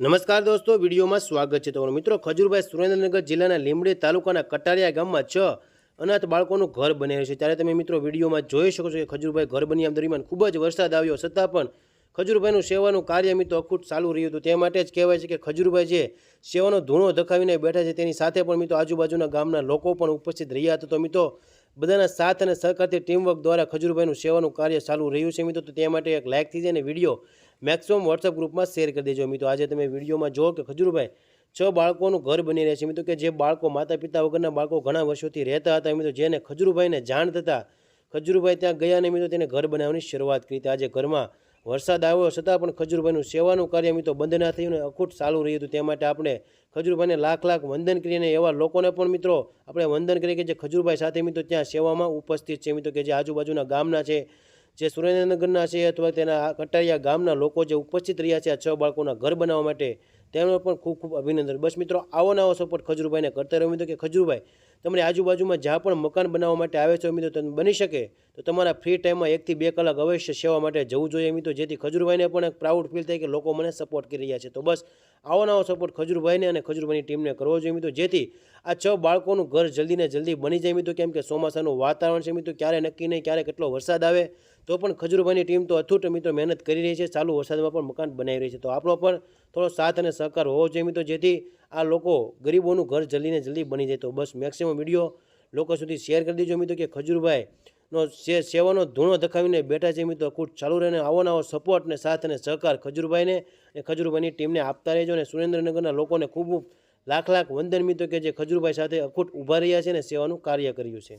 નમસ્કાર દોસ્તો, વિડીયોમાં સ્વાગત છે તમારું મિત્રો ખજુરભાઈ સુરેન્દ્રનગર જિલ્લાના લીમડી તાલુકાના કટારિયા ગામમાં છ અનાથ બાળકોનું ઘર બનાવ્યું છે. ત્યારે તમે મિત્રો વિડીયોમાં જોઈ શકો છો કે ખજુરભાઈ ઘર બન્યા દરમિયાન ખૂબ જ વરસાદ આવ્યો. છતાં પણ ખજૂરભાઈનું સેવાનું કાર્ય મિત્રો અખૂટ ચાલુ રહ્યું હતું. તે માટે જ કહેવાય છે કે ખજુરભાઈ જે સેવાનો ધૂણો ધખાવીને બેઠા છે, તેની સાથે પણ મિત્રો આજુબાજુના ગામના લોકો પણ ઉપસ્થિત રહ્યા હતા. તો મિત્રો બધાના સાથ અને સહકારથી ટીમવર્ક દ્વારા ખજૂરભાઈનું સેવાનું કાર્ય ચાલુ રહ્યું છે મિત્રો. તો તે માટે એક લાઇક થઈ જાય અને વીડિયો મેક્સિમમ વોટ્સઅપ ગ્રુપમાં શેર કરી દેજો મિત્રો. આજે તમે વિડીયોમાં જુઓ કે ખજૂરભાઈ છ બાળકોનું ઘર બની રહ્યા છે મિત્રો. કે જે બાળકો માતા પિતા વગરના બાળકો ઘણા વર્ષોથી રહેતા હતા મિત્રો, જેને ખજુરભાઈને જાણ થતાં ખજુરભાઈ ત્યાં ગયા અને મિત્રો તેને ઘર બનાવવાની શરૂઆત કરી. હતી આજે ઘરમાં વરસાદ આવ્યો છતાં પણ ખજૂરભાઈનું સેવાનું કાર્ય મિત્રો બંધ ના થયું ને અખૂટ ચાલુ રહ્યું હતું. તે માટે આપણે ખજૂરભાઈને લાખ લાખ વંદન કરીને એવા લોકોને પણ મિત્રો આપણે વંદન કરીએ કે જે ખજૂરભાઈ સાથે મિત્રો ત્યાં સેવામાં ઉપસ્થિત છે. મિત્રો કે જે આજુબાજુના ગામના છે, જે સુરેન્દ્રનગરના છે અથવા તેના કટારિયા ગામના લોકો જે ઉપસ્થિત રહ્યા છે આ છ બાળકોના ઘર બનાવવા માટે તેમનો પણ ખૂબ ખૂબ અભિનંદન. બસ મિત્રો આવો નવો સપોર્ટ ખજૂરભાઈને કરતા રહ્યો મિત્રો કે ખજૂરભાઈ તમને આજુબાજુમાં જ્યાં પણ મકાન બનાવવા માટે આવે છે મિત્રો તમે બની શકે, તો તમારા ફ્રી ટાઈમમાં એકથી બે કલાક અવશ્ય સેવા માટે જવું જોઈએ મિત્રો, જેથી ખજુરભાઈને પણ એક પ્રાઉડ ફીલ થાય કે લોકો મને સપોર્ટ કરી રહ્યા છે. તો બસ, આવો નવો સપોર્ટ ખજુરભાઈને અને ખજુરભાઈની ટીમને કરવો જોઈએ મિત્રો, જેથી આ છ બાળકોનું ઘર જલ્દીને જલ્દી બની જાય મિત્રો, કેમ કે ચોમાસાનું વાતાવરણ છે મિત્રો, ક્યારે નક્કી નહીં, ક્યારે કેટલો વરસાદ આવે, તો પણ ખજુરભાઈની ટીમ તો અથૂટ મિત્રો મહેનત કરી રહી છે, ચાલુ વરસાદમાં પણ મકાન બનાવી રહી છે. તો આપણો પણ થોડો સાથ અને સહકાર હોવો જોઈએ મિત્રો, જેથી આ લોકો ગરીબોનું ઘર જલ્દીને જલ્દી બની જાય તો બસ મેક્સિમમ વીડિયો લોકો સુધી શેર કરી દેજો મિત્રો કે ખજૂરભાઈનો સેવાનો ધૂણો ધખાવીને બેઠા છે મિત્રો. ખુદ ચાલુ રહીને આવો નવો સપોર્ટ અને સાથ અને સહકાર ખજૂરભાઈને અને ખજૂરભાઈની ટીમને આપતા રહેજો અને સુરેન્દ્રનગરના લોકોને ખૂબ લાખ લાખ વંદન મિત્રો કે જે ખજૂરભાઈ સાથે અખૂટ ઊભા રહ્યા છે અને સેવાનું કાર્ય કર્યું છે.